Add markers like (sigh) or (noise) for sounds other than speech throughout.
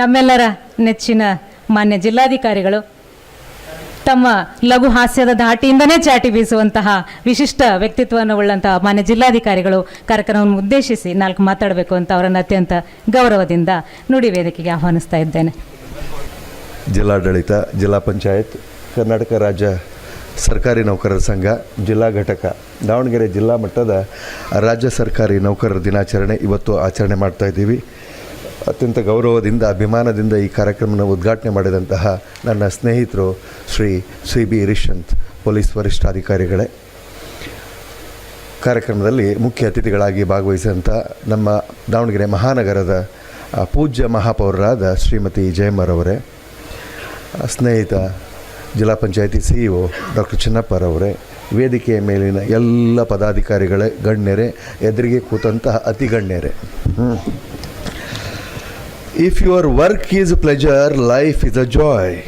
ನಮ್ಮೆಲ್ಲರ ನೆಚ್ಚಿನ ಮಾನ್ಯ ಜಿಲ್ಲಾಧಿಕಾರಿಗಳು, ತಮ್ಮ ಲಘು ಹಾಸ್ಯದ ಧಾಟಿಯಿಂದನೇ ಚಾಟಿ ಬೀಸುವಂತಹ ವಿಶಿಷ್ಟ ವ್ಯಕ್ತಿತ್ವವನ್ನು ಉಳ್ಳಂತಹ ಮಾನ್ಯ ಜಿಲ್ಲಾಧಿಕಾರಿಗಳು ಕಾರ್ಯಕ್ರಮವನ್ನು ಉದ್ದೇಶಿಸಿ ನಾಲ್ಕು ಮಾತಾಡಬೇಕು ಅಂತ ಅವರನ್ನು ಅತ್ಯಂತ ಗೌರವದಿಂದ ನುಡಿ ವೇದಿಕೆಗೆ ಆಹ್ವಾನಿಸ್ತಾ ಇದ್ದೇನೆ. ಜಿಲ್ಲಾಡಳಿತ, ಜಿಲ್ಲಾ ಪಂಚಾಯತ್, ಕರ್ನಾಟಕ ರಾಜ್ಯ ಸರ್ಕಾರಿ ನೌಕರರ ಸಂಘ, ಜಿಲ್ಲಾ ಘಟಕ, ದಾವಣಗೆರೆ ಜಿಲ್ಲಾ ಮಟ್ಟದ ರಾಜ್ಯ ಸರ್ಕಾರಿ ನೌಕರರ ದಿನಾಚರಣೆ ಇವತ್ತು ಆಚರಣೆ ಮಾಡ್ತಾ ಇದ್ದೀವಿ. ಅತ್ಯಂತ ಗೌರವದಿಂದ, ಅಭಿಮಾನದಿಂದ ಈ ಕಾರ್ಯಕ್ರಮನ ಉದ್ಘಾಟನೆ ಮಾಡಿದಂತಹ ನನ್ನ ಸ್ನೇಹಿತರು Shri C B Rishanth police ವರಿಷ್ಠಾಧಿಕಾರಿಗಳೇ. ಕಾರ್ಯಕ್ರಮದಲ್ಲಿ ಮುಖ್ಯ ಅತಿಥಿಗಳಾಗಿ ಭಾಗವಹಿಸಿದಂಥ ನಮ್ಮ ದಾವಣಗೆರೆ ಮಹಾನಗರದ ಪೂಜ್ಯ ಮಹಾಪೌರರಾದ ಶ್ರೀಮತಿ ಜಯಮ್ಮರವರೇ ಸ್ನೇಹಿತ ಜಿಲ್ಲಾ ಪಂಚಾಯತಿ ಸಿ ಇ ಒ ಡಾಕ್ಟರ್ ಚಿನ್ನಪ್ಪರವರೇ ವೇದಿಕೆಯ ಮೇಲಿನ ಎಲ್ಲ ಪದಾಧಿಕಾರಿಗಳೇ, ಗಣ್ಯರೇ, ಎದುರಿಗೆ ಕೂತಂತಹ ಅತಿ ಗಣ್ಯರೇ if your work is pleasure, life is a joy.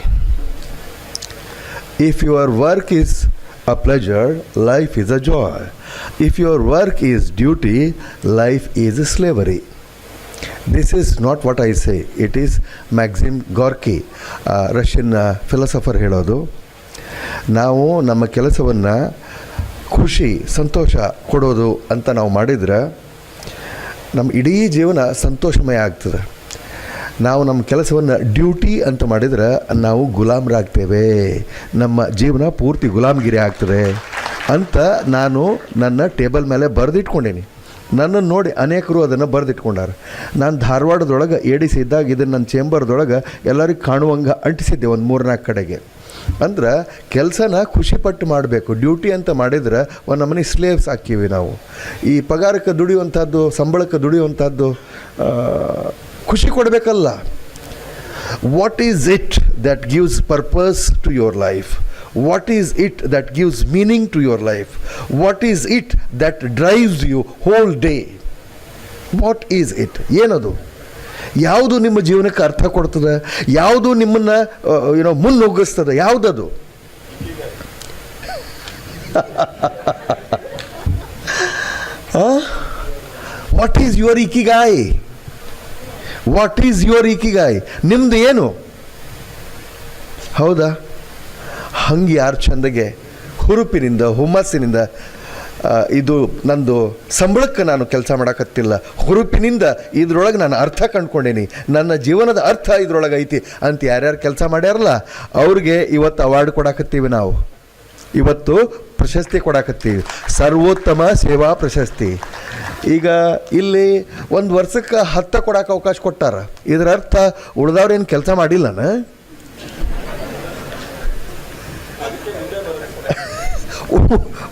If your work is a pleasure, life is a joy. If your work is duty, life is slavery. This is not what I say. It is Maxim Gorky, Russian philosopher ಹೇಳೋದು ನಾವು ನಮ್ಮ ಕೆಲಸವನ್ನು ಖುಷಿ ಸಂತೋಷ ಕೊಡೋದು ಅಂತ ನಾವು ಮಾಡಿದರೆ ನಮ್ಮ ಇಡೀ ಜೀವನ ಸಂತೋಷಮಯ ಆಗ್ತದೆ ನಾವು ನಮ್ಮ ಕೆಲಸವನ್ನು ಡ್ಯೂಟಿ ಅಂತ ಮಾಡಿದ್ರೆ ನಾವು ಗುಲಾಮರಾಗ್ತೇವೆ. ನಮ್ಮ ಜೀವನ ಪೂರ್ತಿ ಗುಲಾಮಗಿರಿ ಆಗ್ತದೆ ಅಂತ ನಾನು ನನ್ನ ಟೇಬಲ್ ಮೇಲೆ ಬರೆದಿಟ್ಕೊಂಡೇನಿ. ನನ್ನನ್ನು ನೋಡಿ ಅನೇಕರು ಅದನ್ನು ಬರೆದಿಟ್ಕೊಂಡಾರ. ನಾನು ಧಾರವಾಡದೊಳಗೆ ಏಡಿಸಿ ಇದ್ದಾಗ ಇದನ್ನು ನನ್ನ ಚೇಂಬರ್ದೊಳಗೆ ಎಲ್ಲರಿಗೂ ಕಾಣುವಂಗೆ ಅಂಟಿಸಿದ್ದೆ ಒಂದು ಮೂರ್ನಾಲ್ಕು ಕಡೆಗೆ. ಅಂದ್ರೆ ಕೆಲಸನ ಖುಷಿಪಟ್ಟು ಮಾಡಬೇಕು. ಡ್ಯೂಟಿ ಅಂತ ಮಾಡಿದ್ರೆ ಒಂದು ನಮ್ಮನೆ ಸ್ಲೇವ್ಸ್ ಹಾಕೀವಿ ನಾವು. ಈ ಪಗಾರಕ್ಕೆ ದುಡಿಯುವಂಥದ್ದು ಸಂಬಳಕ್ಕೆ ದುಡಿಯುವಂಥದ್ದು ಖುಷಿ ಕೊಡಬೇಕಲ್ಲ. What is it that gives purpose to your life what is it that gives meaning to your life what is it that drives you whole day what is it ಏನದು? ಯಾವುದು ನಿಮ್ಮ ಜೀವನಕ್ಕೆ ಅರ್ಥ ಕೊಡ್ತದೆ? ಯಾವುದು ನಿಮ್ಮನ್ನು ಏನೋ ಮುನ್ನುಗ್ಗಿಸ್ತದೆ? ಯಾವುದದು? What (laughs) is your ikigai what is your ikigai ನಿಮ್ದು ಏನು? ಹೌದಾ? ಹಂಗೆ ಯಾರು ಚಂದಗೆ ಹುರುಪಿನಿಂದ, ಹುಮ್ಮಸ್ಸಿನಿಂದ ಇದು ನಂದು ಸಂಬಳಕ್ಕೆ ನಾನು ಕೆಲಸ ಮಾಡೋಕತ್ತಿಲ್ಲ. ಹುರುಪಿನಿಂದ ಇದ್ರೊಳಗೆ ನಾನು ಅರ್ಥ ಕಂಡ್ಕೊಂಡೇನಿ. ನನ್ನ ಜೀವನದ ಅರ್ಥ ಇದ್ರೊಳಗೆ ಐತಿ ಅಂತ ಯಾರ್ಯಾರು ಕೆಲಸ ಮಾಡ್ಯಾರಲ್ಲ, ಅವ್ರಿಗೆ ಇವತ್ತು ಅವಾರ್ಡ್ ಕೊಡಾಕತ್ತೀವಿ ನಾವು. ಇವತ್ತು ಪ್ರಶಸ್ತಿ ಕೊಡಾಕತ್ತೀವಿ. ಸರ್ವೋತ್ತಮ ಸೇವಾ ಪ್ರಶಸ್ತಿ. ಈಗ ಇಲ್ಲಿ ಒಂದು ವರ್ಷಕ್ಕೆ ಹತ್ತ ಕೊಡಕ್ಕೆ ಅವಕಾಶ ಕೊಟ್ಟಾರ. ಇದರ ಅರ್ಥ ಉಳ್ದವ್ರೇನು ಕೆಲಸ ಮಾಡಿಲ್ಲನ?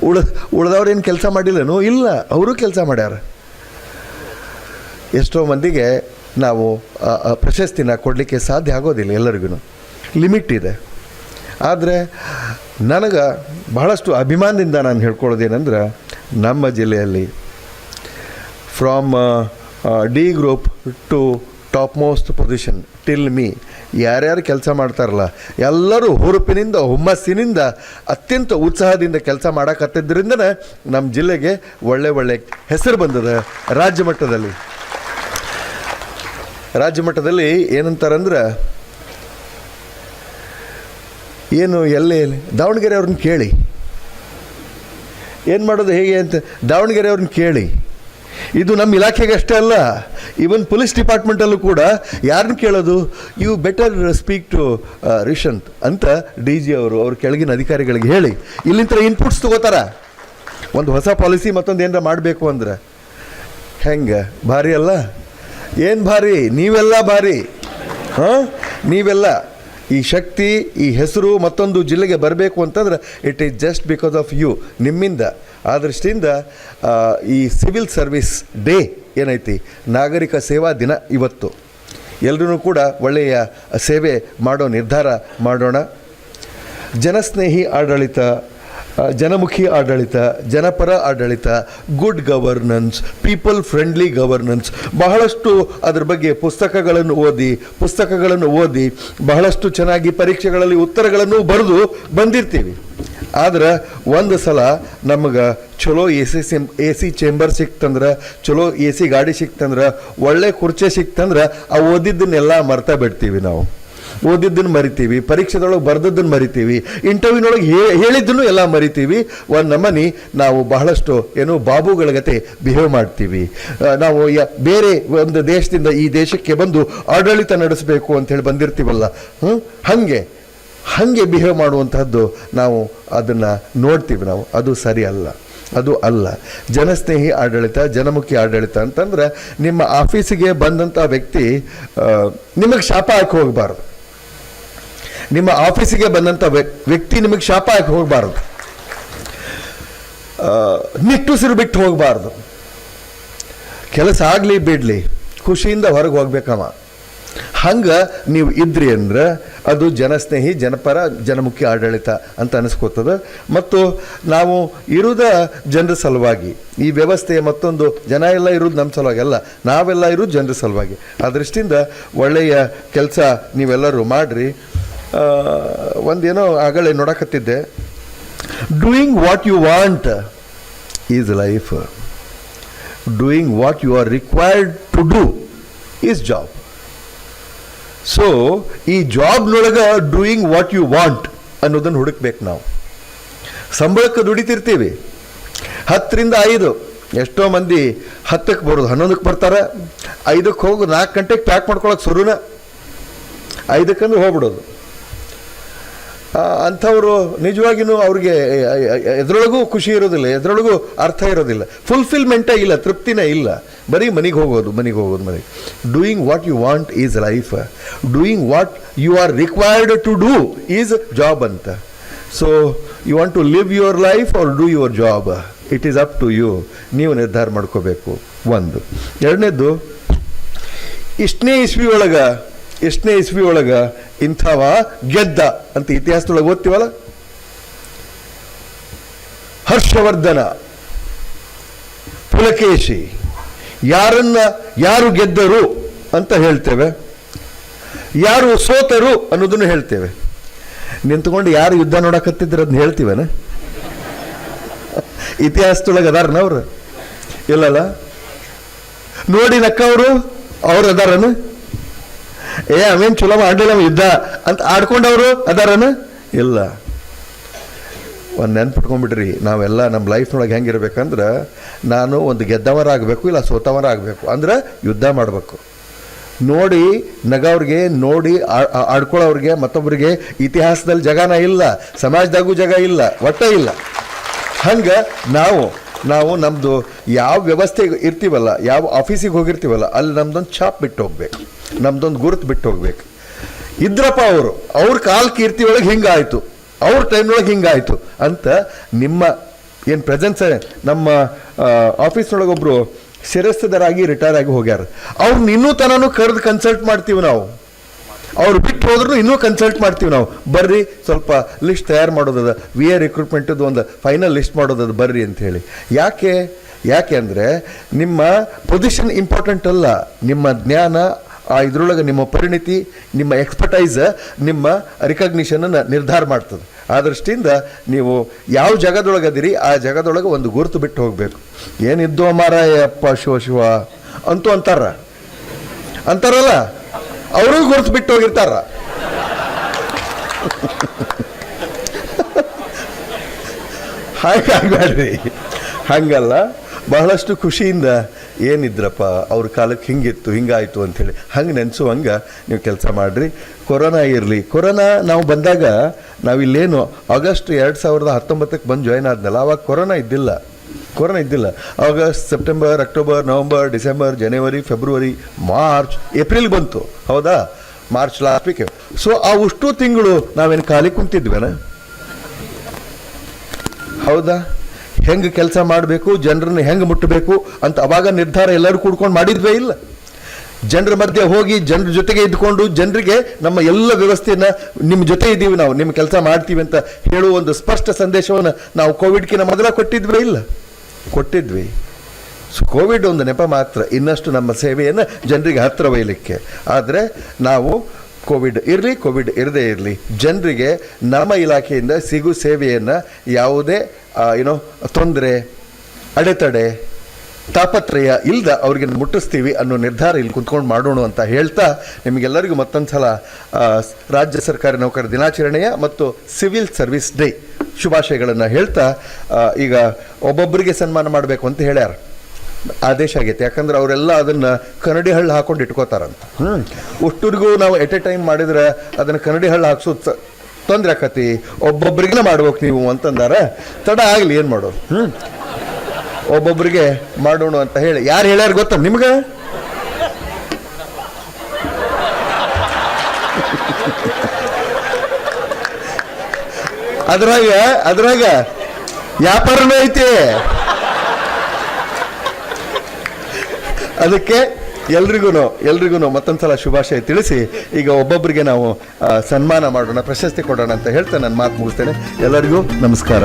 ಉಳ ಉಳ್ದವ್ರೇನು ಕೆಲಸ ಮಾಡಿಲ್ಲನು? ಇಲ್ಲ, ಅವರು ಕೆಲಸ ಮಾಡ್ಯಾರ. ಎಷ್ಟೋ ಮಂದಿಗೆ ನಾವು ಪ್ರಶಸ್ತಿನ ಕೊಡಲಿಕ್ಕೆ ಸಾಧ್ಯ ಆಗೋದಿಲ್ಲ ಎಲ್ಲರಿಗೂ ಲಿಮಿಟ್ ಇದೆ. ಆದರೆ ನನಗೆ ಬಹಳಷ್ಟು ಅಭಿಮಾನದಿಂದ ನಾನು ಹೇಳ್ಕೊಳ್ಳೋದೇನೆಂದ್ರೆ ನಮ್ಮ ಜಿಲ್ಲೆಯಲ್ಲಿ from D group to top most position till me ಯಾರ್ಯಾರು ಕೆಲಸ ಮಾಡ್ತಾರಲ್ಲ, ಎಲ್ಲರೂ ಹುರುಪಿನಿಂದ, ಹುಮ್ಮಸ್ಸಿನಿಂದ, ಅತ್ಯಂತ ಉತ್ಸಾಹದಿಂದ ಕೆಲಸ ಮಾಡಕತ್ತಿದ್ದರಿಂದನೇ ನಮ್ಮ ಜಿಲ್ಲೆಗೆ ಒಳ್ಳೆ ಒಳ್ಳೆ ಹೆಸರು ಬಂದದ ರಾಜ್ಯ ಮಟ್ಟದಲ್ಲಿ. ರಾಜ್ಯ ಮಟ್ಟದಲ್ಲಿ ಏನಂತಾರಂದ್ರೆ ಏನು ಎಲ್ಲೇ ದಾವಣಗೆರೆ ಅವ್ರನ್ನ ಕೇಳಿ. ಏನು ಮಾಡೋದು ಹೇಗೆ ಅಂತ ದಾವಣಗೆರೆ ಅವ್ರನ್ನ ಕೇಳಿ. ಇದು ನಮ್ಮ ಇಲಾಖೆಗೆ ಅಷ್ಟೇ ಅಲ್ಲ ಈವನ್ ಪೊಲೀಸ್ ಡಿಪಾರ್ಟ್ಮೆಂಟಲ್ಲೂ ಕೂಡ ಯಾರನ್ನ ಕೇಳೋದು? You better speak to Rishanth ಅಂತ ಡಿ ಜಿ ಅವರು, ಅವ್ರ ಕೆಳಗಿನ ಅಧಿಕಾರಿಗಳಿಗೆ ಹೇಳಿ. ಇಲ್ಲಿಂದ ಇನ್ಪುಟ್ಸ್ ತಗೋತಾರ. ಒಂದು ಹೊಸ ಪಾಲಿಸಿ ಮತ್ತೊಂದು ಏನಾರ ಮಾಡಬೇಕು ಅಂದ್ರೆ. ಹೆಂಗೆ? ಭಾರಿ ಅಲ್ಲ? ಏನು ಭಾರಿ? ನೀವೆಲ್ಲ ಭಾರಿ. ಹಾಂ? ನೀವೆಲ್ಲ ಈ ಶಕ್ತಿ, ಈ ಹೆಸರು ಮತ್ತೊಂದು ಜಿಲ್ಲೆಗೆ ಬರಬೇಕು ಅಂತಂದ್ರೆ it is just because of you ನಿಮ್ಮಿಂದ. ಆ ದೃಷ್ಟಿಯಿಂದ ಈ ಸಿವಿಲ್ ಸರ್ವಿಸ್ ಡೇ ಏನೈತಿ? ನಾಗರಿಕ ಸೇವಾ ದಿನ ಇವತ್ತು. ಎಲ್ಲರೂ ಕೂಡ ಒಳ್ಳೆಯ ಸೇವೆ ಮಾಡೋ ನಿರ್ಧಾರ ಮಾಡೋಣ. ಜನಸ್ನೇಹಿ ಆಡಳಿತ ಜನಮುಖಿ ಆಡಳಿತ, ಜನಪರ ಆಡಳಿತ good governance people friendly governance ಬಹಳಷ್ಟು ಅದರ ಬಗ್ಗೆ ಪುಸ್ತಕಗಳನ್ನು ಓದಿ ಪುಸ್ತಕಗಳನ್ನು ಓದಿ, ಬಹಳಷ್ಟು ಚೆನ್ನಾಗಿ ಪರೀಕ್ಷೆಗಳಲ್ಲಿ ಉತ್ತರಗಳನ್ನು ಬರೆದು ಬಂದಿರ್ತೀವಿ. ಆದ್ರೆ ಒಂದು ಸಲ ನಮಗೆ ಚಲೋ ಎ ಸಿ ಸಿಮ್, ಎ ಸಿ ಚೇಂಬರ್ ಸಿಕ್ತಂದ್ರೆ, ಚಲೋ ಎ ಸಿ ಗಾಡಿ ಸಿಕ್ತಂದ್ರೆ, ಒಳ್ಳೆ ಕುರ್ಚೆ ಸಿಕ್ತಂದ್ರೆ, ಆ ಓದಿದ್ದನ್ನೆಲ್ಲ ಮರ್ತಾ ಬಿಡ್ತೀವಿ ನಾವು. ಓದಿದ್ದನ್ನು ಮರಿತೀವಿ, ಪರೀಕ್ಷೆದೊಳಗೆ ಬರೆದದ್ದನ್ನು ಮರಿತೀವಿ, ಇಂಟರ್ವ್ಯೂನೊಳಗೆ ಹೇಳಿದ್ದನ್ನು ಎಲ್ಲ ಮರಿತೀವಿ. ಒಂದು ನಮ್ಮನೆ ನಾವು ಬಹಳಷ್ಟು ಏನು ಬಾಬುಗಳ ಗತೆ ಬಿಹೇವ್ ಮಾಡ್ತೀವಿ. ನಾವು ಬೇರೆ ಒಂದು ದೇಶದಿಂದ ಈ ದೇಶಕ್ಕೆ ಬಂದು ಆಡಳಿತ ನಡೆಸಬೇಕು ಅಂತ ಹೇಳಿ ಬಂದಿರ್ತೀವಲ್ಲ ಹ್ಞೂ ಹಾಗೆ ಹಾಗೆ ಬಿಹೇವ್ ಮಾಡುವಂತಹದ್ದು ನಾವು ಅದನ್ನು ನೋಡ್ತೀವಿ ನಾವು. ಅದು ಸರಿ ಅಲ್ಲ. ಅದು ಅಲ್ಲ. ಜನಸ್ನೇಹಿ ಆಡಳಿತ, ಜನಮುಖಿ ಆಡಳಿತ ಅಂತಂದ್ರೆ ನಿಮ್ಮ ಆಫೀಸಿಗೆ ಬಂದಂಥ ವ್ಯಕ್ತಿ ನಿಮಗೆ ಶಾಪ ಹಾಕಿ ಹೋಗಬಾರ್ದು. ನಿಮ್ಮ ಆಫೀಸಿಗೆ ಬಂದಂಥ ವ್ಯ- ವ್ಯಕ್ತಿ ನಿಮಗೆ ಶಾಪ ಹಾಕಿ ಹೋಗಬಾರ್ದು. ನಿಟ್ಟುಸಿರು ಬಿಟ್ಟು ಹೋಗಬಾರ್ದು. ಕೆಲಸ ಆಗಲಿ ಬಿಡಲಿ, ಖುಷಿಯಿಂದ ಹೊರಗೆ ಹೋಗ್ಬೇಕವ. ಹಂಗೆ ನೀವು ಇದ್ರಿ ಅಂದ್ರೆ ಅದು ಜನಸ್ನೇಹಿ, ಜನಪರ, ಜನಮುಖಿ ಆಡಳಿತ ಅಂತ ಅನಿಸ್ಕೋತದ. ಮತ್ತು ನಾವು ಇರುವುದ ಜನರ ಸಲುವಾಗಿ, ಈ ವ್ಯವಸ್ಥೆಯ ಮತ್ತೊಂದು, ಜನ ಎಲ್ಲ ಇರೋದು ನಮ್ಮ ಸಲುವಾಗಿ ಅಲ್ಲ, ನಾವೆಲ್ಲ ಇರೋದು ಜನರ ಸಲುವಾಗಿ. ಆ ದೃಷ್ಟಿಯಿಂದ ಒಳ್ಳೆಯ ಕೆಲಸ ನೀವೆಲ್ಲರೂ ಮಾಡಿರಿ ಒಂದೇನೋ ಆಗಲೇ ನೋಡಕತ್ತಿದ್ದೆ. Doing what you want is life doing what you are required to do is job so ಈ ಜಾಬ್ನೊಳಗೆ ಡೂಯಿಂಗ್ ವಾಟ್ ಯು ವಾಂಟ್ ಅನ್ನೋದನ್ನು ಹುಡುಕ್ಬೇಕು ನಾವು. ಸಂಬಳಕ್ಕೆ ದುಡಿತಿರ್ತೀವಿ. ಹತ್ತರಿಂದ ಐದು, ಎಷ್ಟೋ ಮಂದಿ ಹತ್ತಕ್ಕೆ ಬರೋದು, ಹನ್ನೊಂದಕ್ಕೆ ಬರ್ತಾರೆ. ಐದಕ್ಕೆ ಹೋಗಿ ನಾಲ್ಕು ಗಂಟೆಗೆ ಪ್ಯಾಕ್ ಮಾಡ್ಕೊಳಕ್ಕೆ ಶುರುನ. ಐದಕ್ಕಂದ್ರೆ ಹೋಗ್ಬಿಡೋದು. ಅಂಥವರು ನಿಜವಾಗಿಯೂ ಅವ್ರಿಗೆ ಎದ್ರೊಳಗೂ ಖುಷಿ ಇರೋದಿಲ್ಲ, ಎದ್ರೊಳಗೂ ಅರ್ಥ ಇರೋದಿಲ್ಲ. ಫುಲ್ಫಿಲ್ಮೆಂಟೇ ಇಲ್ಲ, ತೃಪ್ತಿನೇ ಇಲ್ಲ. ಬರೀ ಮನೆಗೆ ಹೋಗೋದು ಮನೆಗೆ ಹೋಗೋದು, ಮನೆಗೆ. Doing what you want is life doing what you are required to do is job ಅಂತ. So you want to live your life or do your job it is up to you ನೀವು ನಿರ್ಧಾರ ಮಾಡ್ಕೋಬೇಕು. ಒಂದು. ಎರಡನೇದು ಇಷ್ಟನೇ ಇಸ್ವಿ ಒಳಗ ಎಷ್ಟನೇ ಇಸ್ವಿ ಒಳಗ ಇಂಥವ ಗೆದ್ದ ಅಂತ ಇತಿಹಾಸದೊಳಗೆ ಓದ್ತೀವಲ್ಲ? ಹರ್ಷವರ್ಧನ, ಪುಲಕೇಶಿ, ಯಾರನ್ನ ಯಾರು ಗೆದ್ದರು ಅಂತ ಹೇಳ್ತೇವೆ? ಯಾರು ಸೋತರು ಅನ್ನೋದನ್ನು ಹೇಳ್ತೇವೆ. ನಿಂತ್ಕೊಂಡು ಯಾರು ಯುದ್ಧ ನೋಡಕತ್ತಿದ್ರೆ ಅದನ್ನ ಹೇಳ್ತೀವನ? ಇತಿಹಾಸದೊಳಗೆ ಅದಾರನ ಅವ್ರು? ಇಲ್ಲಲ್ಲ? ನೋಡಿ ನಕ್ಕವರು, ಅವ್ರು ಅದಾರನ? ಏ, ಅವೇನು ಚಲೋ ಮಾಡಲಿಲ್ಲ ನಮ್ಮ ಯುದ್ಧ ಅಂತ ಆಡ್ಕೊಂಡವರು ಅದಾರನ? ಇಲ್ಲ. ಒಂದು ನೆನ್ಪಿಟ್ಕೊಂಡ್ಬಿಡ್ರಿ, ನಾವೆಲ್ಲ ನಮ್ಮ ಲೈಫ್ನೊಳಗೆ ಹೆಂಗಿರ್ಬೇಕಂದ್ರೆ ನಾನು ಒಂದು ಗೆದ್ದವರ ಆಗಬೇಕು, ಇಲ್ಲ ಸೋತವರ ಆಗಬೇಕು, ಅಂದ್ರೆ ಯುದ್ಧ ಮಾಡಬೇಕು. ನೋಡಿ, ನಗವ್ರಿಗೆ ನೋಡಿ ಆಡ್ಕೊಳ್ಳೋರಿಗೆ ಮತ್ತೊಬ್ಬರಿಗೆ ಇತಿಹಾಸದಲ್ಲಿ ಜಗನ ಇಲ್ಲ, ಸಮಾಜದಾಗೂ ಜಗ ಇಲ್ಲ, ಒಟ್ಟೇ ಇಲ್ಲ. ಹಂಗೆ ನಾವು ನಾವು ನಮ್ಮದು ಯಾವ ವ್ಯವಸ್ಥೆಗೆ ಇರ್ತೀವಲ್ಲ, ಯಾವ ಆಫೀಸಿಗೆ ಹೋಗಿರ್ತೀವಲ್ಲ, ಅಲ್ಲಿ ನಮ್ದೊಂದು ಛಾಪ್ ಬಿಟ್ಟು ಹೋಗ್ಬೇಕು ನಮ್ದೊಂದು ಗುರುತು ಬಿಟ್ಟು ಹೋಗ್ಬೇಕು. ಇದ್ರಪ್ಪ ಅವರು, ಅವ್ರ ಕಾಲ್ ಕೀರ್ತಿ ಒಳಗೆ ಹಿಂಗಾಯ್ತು. ಅವ್ರ ಟೈಮ್ನೊಳಗೆ ಹಿಂಗಾಯ್ತು ಅಂತ ನಿಮ್ಮ ಏನು ಪ್ರೆಸೆನ್ಸ್ ನಮ್ಮ ಆಫೀಸ್ನೊಳಗೆ ಒಬ್ಬರು ಶಿರಸ್ತದರಾಗಿ ರಿಟೈರ್ ಆಗಿ ಹೋಗ್ಯಾರ. ಅವ್ರನ್ನ ಇನ್ನೂ ತನೂ ಕರೆದು ಕನ್ಸಲ್ಟ್ ಮಾಡ್ತೀವಿ ನಾವು. ಅವ್ರು ಬಿಟ್ಟು ಹೋದ್ರೂ ಇನ್ನೂ ಕನ್ಸಲ್ಟ್ ಮಾಡ್ತೀವಿ ನಾವು. ಬರ್ರಿ, ಸ್ವಲ್ಪ ಲಿಸ್ಟ್ ತಯಾರು ಮಾಡೋದದ. ವಿ ಎ ರಿಕ್ರೂಟ್ಮೆಂಟದ್ದು ಒಂದು ಫೈನಲ್ ಲಿಸ್ಟ್ ಮಾಡೋದದ ಬರ್ರಿ ಅಂತ ಹೇಳಿ. ಯಾಕೆ? ಯಾಕೆ ಅಂದರೆ ನಿಮ್ಮ ಪೊಸಿಷನ್ ಇಂಪಾರ್ಟೆಂಟ್ ಅಲ್ಲ. ನಿಮ್ಮ ಜ್ಞಾನ ಆ ಇದ್ರೊಳಗೆ ನಿಮ್ಮ ಪರಿಣಿತಿ, ನಿಮ್ಮ ಎಕ್ಸ್ಪರ್ಟೈಸ್ ನಿಮ್ಮ ರಿಕಗ್ನಿಷನನ್ನು ನಿರ್ಧಾರ ಮಾಡ್ತದೆ. ಆ ದೃಷ್ಟಿಯಿಂದ ನೀವು ಯಾವ ಜಾಗದೊಳಗೆ ಜಗದೊಳಗದಿರಿ ಆ ಜಾಗದೊಳಗೆ ಒಂದು ಗುರುತು ಬಿಟ್ಟು ಹೋಗಬೇಕು. ಏನಿದ್ದು ಮಾರಾಯಪ್ಪ ಶಿವ ಶಿವ ಅಂತೂ ಅಂತಾರ. ಅಂತಾರಲ್ಲ? ಅವರು ಗುರುತು ಬಿಟ್ಟು ಹೋಗಿರ್ತಾರ. (laughs) ಹಾಗಾಗಬೇಡ್ರಿ. ಹಂಗಲ್ಲ. ಬಹಳಷ್ಟು ಖುಷಿಯಿಂದ ಏನಿದ್ರಪ್ಪ, ಅವ್ರ ಕಾಲಕ್ಕೆ ಹಿಂಗಿತ್ತು, ಹಿಂಗಾಯಿತು ಅಂಥೇಳಿ. ಹಂಗೆ ನೆನೆಸುವಂಗೆ ನೀವು ಕೆಲಸ ಮಾಡಿರಿ. ಕೊರೋನಾ ಇರಲಿ. ಕೊರೋನಾ ನಾವು ಬಂದಾಗ ನಾವಿಲ್ಲೇನು ಆಗಸ್ಟ್ ಎರಡು ಸಾವಿರದ ಹತ್ತೊಂಬತ್ತಕ್ಕೆ ಬಂದು ಜಾಯ್ನ್ ಆದ್ನಲ್ಲ ಆವಾಗ ಕೊರೋನಾ ಇದ್ದಿಲ್ಲ. ಕೊರೋನಾ ಇದ್ದಿಲ್ಲ. August, September, October, November, December, ಜನವರಿ, ಫೆಬ್ರವರಿ, ಮಾರ್ಚ್, ಏಪ್ರಿಲ್ ಬಂತು. ಹೌದಾ? ಮಾರ್ಚ್ ಲಾಸ್ಟ್ ವೀಕ್ ಸೊ ಆ ಉಷ್ಟು ತಿಂಗಳು ನಾವೇನು ಖಾಲಿ ಕುಂತಿದ್ವೇನ? ಹೌದಾ? ಹೆಂಗೆ ಕೆಲಸ ಮಾಡಬೇಕು, ಜನರನ್ನು ಹೆಂಗೆ ಮುಟ್ಟಬೇಕು ಅಂತ ಅವಾಗ ನಿರ್ಧಾರ ಎಲ್ಲರೂ ಕೂಡ್ಕೊಂಡು ಮಾಡಿದ್ವೇ ಇಲ್ಲ. ಜನರ ಮಧ್ಯೆ ಹೋಗಿ ಜನರ ಜೊತೆಗೆ ಇದ್ಕೊಂಡು ಜನರಿಗೆ ನಮ್ಮ ಎಲ್ಲ ವ್ಯವಸ್ಥೆಯನ್ನ ನಿಮ್ಮ ಜೊತೆ ಇದ್ದೀವಿ ನಾವು ನಿಮ್ಮ ಕೆಲಸ ಮಾಡ್ತೀವಿ ಅಂತ ಹೇಳುವ ಒಂದು ಸ್ಪಷ್ಟ ಸಂದೇಶವನ್ನು ನಾವು ಕೋವಿಡ್ಗಿನ ಮೊದಲ ಕೊಟ್ಟಿದ್ವೇ ಇಲ್ಲ. ಕೊಟ್ಟಿದ್ವಿ. ಸೊ, ಕೋವಿಡ್ ಒಂದು ನೆಪ ಮಾತ್ರ, ಇನ್ನಷ್ಟು ನಮ್ಮ ಸೇವೆಯನ್ನು ಜನರಿಗೆ ಹತ್ತಿರ ಒಯ್ಯಲಿಕ್ಕೆ. ಆದರೆ ನಾವು ಕೋವಿಡ್ ಇರಲಿ, ಕೋವಿಡ್ ಇರದೇ ಇರಲಿ, ಜನರಿಗೆ ನಮ್ಮ ಇಲಾಖೆಯಿಂದ ಸಿಗು ಸೇವೆಯನ್ನು ಯಾವುದೇ ಏನೋ, ತೊಂದರೆ, ಅಡೆತಡೆ, ತಾಪತ್ರಯ ಇಲ್ಲದ ಅವ್ರಿಗೆ ಮುಟ್ಟಿಸ್ತೀವಿ ಅನ್ನೋ ನಿರ್ಧಾರ ಇಲ್ಲಿ ಕುಂತ್ಕೊಂಡು ಮಾಡೋಣ ಅಂತ ಹೇಳ್ತಾ ನಿಮಗೆಲ್ಲರಿಗೂ ಮತ್ತೊಂದು ಸಲ ರಾಜ್ಯ ಸರ್ಕಾರಿ ನೌಕರ ದಿನಾಚರಣೆಯ ಮತ್ತು ಸಿವಿಲ್ ಸರ್ವಿಸ್ ಡೇ ಶುಭಾಶಯಗಳನ್ನು ಹೇಳ್ತಾ ಈಗ ಒಬ್ಬೊಬ್ಬರಿಗೆ ಸನ್ಮಾನ ಮಾಡಬೇಕು ಅಂತ ಹೇಳ್ಯಾರ. ಆದೇಶ ಆಗೈತೆ. ಯಾಕಂದ್ರೆ ಅವರೆಲ್ಲ ಅದನ್ನ ಕನ್ನಡಿ ಹಳ್ಳು ಹಾಕೊಂಡು ಇಟ್ಕೋತಾರಂತ. ಹ್ಞೂ ಒಷ್ಟುರಿಗೂ ನಾವು ಎಟ್ ಎ ಟೈಮ್ ಮಾಡಿದ್ರೆ ಅದನ್ನ ಕನ್ನಡಿ ಹಳ್ಳ ಹಾಕ್ಸೋದು ತೊಂದರೆ ಆಕತಿ. ಒಬ್ಬೊಬ್ಬರಿಗೆ ಮಾಡ್ಬೇಕು ನೀವು ಅಂತಂದಾರ. ತಡ ಆಗಲಿ, ಏನು ಮಾಡೋದು? ಹ್ಞೂ ಒಬ್ಬೊಬ್ರಿಗೆ ಮಾಡೋಣ ಅಂತ ಹೇಳಿ. ಯಾರು ಹೇಳ್ಯಾರ ಗೊತ್ತ ನಿಮ್ಗೆ? ಅದ್ರಾಗ ಅದ್ರಾಗ, ವ್ಯಾಪಾರನೂ ಐತಿ. ಅದಕ್ಕೆ ಎಲ್ರಿಗೂ ಎಲ್ರಿಗೂ ಮತ್ತೊಂದ್ಸಲ ಶುಭಾಶಯ ತಿಳಿಸಿ, ಈಗ ಒಬ್ಬೊಬ್ಬರಿಗೆ ನಾವು ಸನ್ಮಾನ ಮಾಡೋಣ, ಪ್ರಶಸ್ತಿ ಕೊಡೋಣ ಅಂತ ಹೇಳ್ತಾ ನನ್ನ ಮಾತು ಮುಗಿಸ್ತೇನೆ. ಎಲ್ಲರಿಗೂ ನಮಸ್ಕಾರ.